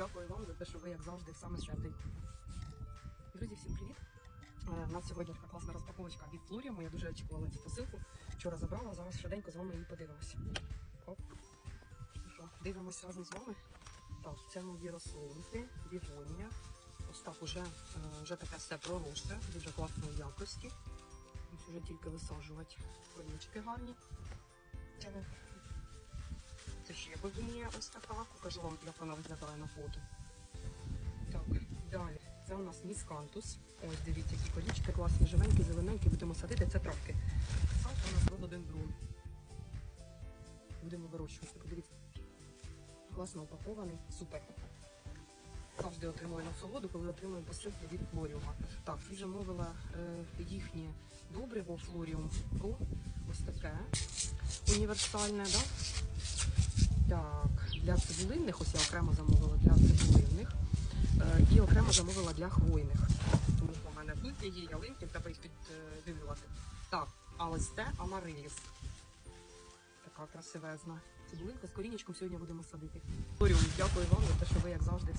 дякую вам за те, що ви як завжди саме швиденько. Друзі, всім привіт! Е, У нас сьогодні така класна розпаковочка від Флоріуму. Я дуже очікувала цю посилку. Вчора забрала, зараз швиденько з вами її подивимося. Оп. Дивимося разом з вами. Так, це нові рослинки, бігонія. Ось так уже, е, вже таке все проросте, дуже класної якості. Ось уже тільки висаджувати корінчики гарні. Це не- Це ось така. Покажу вам, як вона виглядає на фото. Так, далі. Це у нас міскантус. Ось дивіться, які колічки класні, живенькі, зелененькі. Будемо садити. Це травки. Сам у нас рододендрон. Будемо вирощувати. Подивіться. Класно упакований. Супер. Завжди отримую насолоду, коли отримую посилки від Флоріума. Так, і замовила е, їхнє добриво Флоріум Про. Ось таке. Універсальне, да? Так, для цибулинних, ось я окремо замовила для цибулинних е, і окремо замовила для хвойних. Тому що в мене тут є ялинки, треба їх піддивлювати. Так, а ось це амариліс. Така красивезна. Цибулинка з корінечком сьогодні будемо садити. Дякую вам за те, що ви як завжди.